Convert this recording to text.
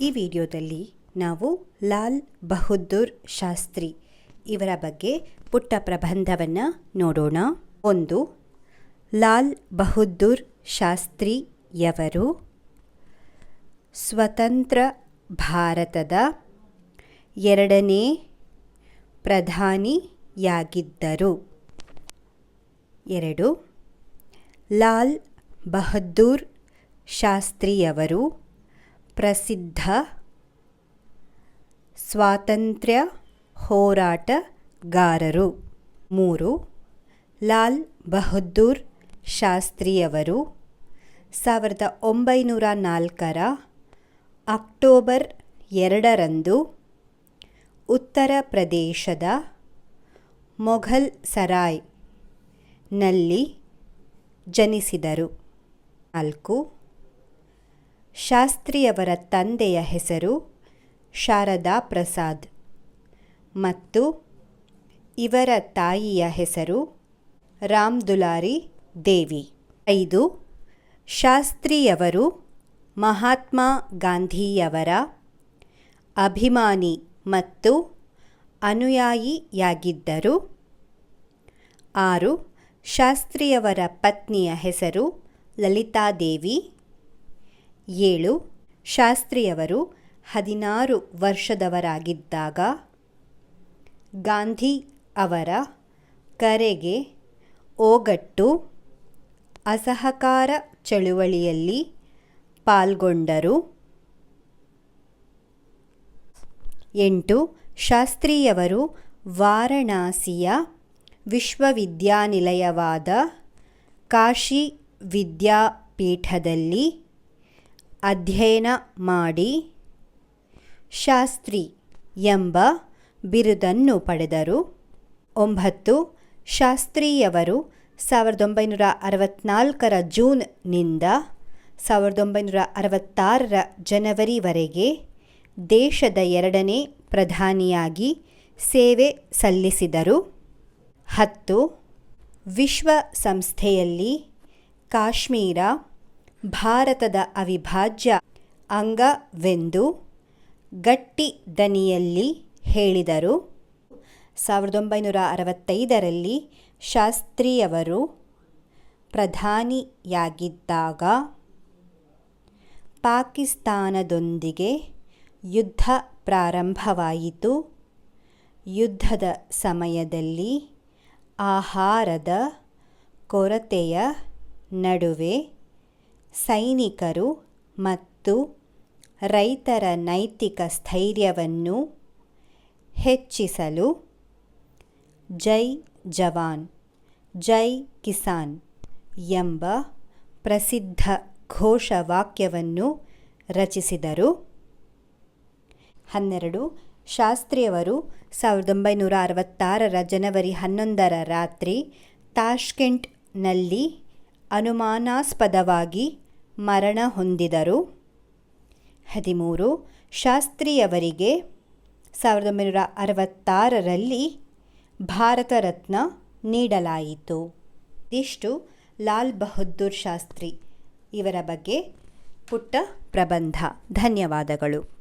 ಈ ವಿಡಿಯೋದಲ್ಲಿ ನಾವು ಲಾಲ್ ಬಹದ್ದೂರ್ ಶಾಸ್ತ್ರಿ ಇವರ ಬಗ್ಗೆ ಪುಟ್ಟ ಪ್ರಬಂಧವನ್ನು ನೋಡೋಣ. ಒಂದು, ಲಾಲ್ ಬಹದ್ದೂರ್ ಶಾಸ್ತ್ರಿಯವರು ಸ್ವತಂತ್ರ ಭಾರತದ ಎರಡನೇ ಪ್ರಧಾನಿಯಾಗಿದ್ದರು. ಎರಡು, ಲಾಲ್ ಬಹದ್ದೂರ್ ಶಾಸ್ತ್ರಿಯವರು ಪ್ರಸಿದ್ಧ ಸ್ವಾತಂತ್ರ್ಯ ಹೋರಾಟಗಾರರು ಮೂರು, ಲಾಲ್ ಬಹದ್ದೂರ್ ಶಾಸ್ತ್ರಿಯವರು ಸಾವಿರದ ಒಂಬೈನೂರ ನಾಲ್ಕರ ಅಕ್ಟೋಬರ್ ಎರಡರಂದು ಉತ್ತರ ಪ್ರದೇಶದ ಮೊಘಲ್ ಸರಾಯ್ನಲ್ಲಿ ಜನಿಸಿದರು. ನಾಲ್ಕು ಶಾಸ್ತ್ರಿಯವರ ತಂದೆಯ ಹೆಸರು ಶಾರದಾ ಪ್ರಸಾದ್. ಮತ್ತು ಇವರ ತಾಯಿಯ ಹೆಸರು ರಾಮ್ ದುಲಾರಿ ದೇವಿ. ಐದು, ಶಾಸ್ತ್ರಿಯವರು ಮಹಾತ್ಮ ಗಾಂಧಿಯವರ ಅಭಿಮಾನಿ ಮತ್ತು ಅನುಯಾಯಿಯಾಗಿದ್ದರು. ಆರು, ಶಾಸ್ತ್ರಿಯವರ ಪತ್ನಿಯ ಹೆಸರು ಲಲಿತಾದೇವಿ. ಏಳು, ಶಾಸ್ತ್ರಿಯವರು ಹದಿನಾರು ವರ್ಷದವರಾಗಿದ್ದಾಗ ಗಾಂಧಿ ಅವರ ಕರೆಗೆ ಓಗಟ್ಟು, ಅಸಹಕಾರ ಚಳುವಳಿಯಲ್ಲಿ ಪಾಲ್ಗೊಂಡರು. ಎಂಟು, ಶಾಸ್ತ್ರಿಯವರು ವಾರಣಾಸಿಯ ವಿಶ್ವವಿದ್ಯಾನಿಲಯವಾದ ಕಾಶಿ ವಿದ್ಯಾಪೀಠದಲ್ಲಿ ಅಧ್ಯಯನ ಮಾಡಿ ಶಾಸ್ತ್ರಿ ಎಂಬ ಬಿರುದನ್ನು ಪಡೆದರು. ಒಂಬತ್ತು, ಶಾಸ್ತ್ರಿಯವರು ಸಾವಿರದ ಒಂಬೈನೂರ ಅರವತ್ತ್ನಾಲ್ಕರ ಜೂನ್ನಿಂದ ಸಾವಿರದ ಒಂಬೈನೂರ ಅರವತ್ತಾರರ ಜನವರಿವರೆಗೆ ದೇಶದ ಎರಡನೇ ಪ್ರಧಾನಿಯಾಗಿ ಸೇವೆ ಸಲ್ಲಿಸಿದರು. ಹತ್ತು, ವಿಶ್ವಸಂಸ್ಥೆಯಲ್ಲಿ ಕಾಶ್ಮೀರ ಭಾರತದ ಅವಿಭಾಜ್ಯ ಅಂಗವೆಂದು ಗಟ್ಟಿ ದನಿಯಲ್ಲಿ ಹೇಳಿದರು. ಸಾವಿರದ ಒಂಬೈನೂರ ಅರವತ್ತೈದರಲ್ಲಿ ಶಾಸ್ತ್ರಿಯವರು ಪ್ರಧಾನಿಯಾಗಿದ್ದಾಗ ಪಾಕಿಸ್ತಾನದೊಂದಿಗೆ ಯುದ್ಧ ಪ್ರಾರಂಭವಾಯಿತು. ಯುದ್ಧದ ಸಮಯದಲ್ಲಿ ಆಹಾರದ ಕೊರತೆಯ ನಡುವೆ ಸೈನಿಕರು ಮತ್ತು ರೈತರ ನೈತಿಕ ಸ್ಥೈರ್ಯವನ್ನು ಹೆಚ್ಚಿಸಲು ಜೈ ಜವಾನ್, ಜೈ ಕಿಸಾನ್ ಎಂಬ ಪ್ರಸಿದ್ಧ ಘೋಷವಾಕ್ಯವನ್ನು ರಚಿಸಿದರು. ಹನ್ನೆರಡು, ಶಾಸ್ತ್ರಿಯವರು ಸಾವಿರದ ಒಂಬೈನೂರ ಅರವತ್ತಾರರ ಜನವರಿ ಹನ್ನೊಂದರ ರಾತ್ರಿ ತಾಷ್ಕೆಂಟ್ನಲ್ಲಿ ಅನುಮಾನಾಸ್ಪದವಾಗಿ ಮರಣ ಹೊಂದಿದರು. ಹದಿಮೂರು, ಶಾಸ್ತ್ರಿಯವರಿಗೆ ಸಾವಿರದ ಒಂಬೈನೂರ ಅರವತ್ತಾರರಲ್ಲಿ ಭಾರತ ರತ್ನ ನೀಡಲಾಯಿತು. ಇದಿಷ್ಟು ಲಾಲ್ ಬಹದ್ದೂರ್ ಶಾಸ್ತ್ರಿ ಇವರ ಬಗ್ಗೆ ಪುಟ್ಟ ಪ್ರಬಂಧ. ಧನ್ಯವಾದಗಳು.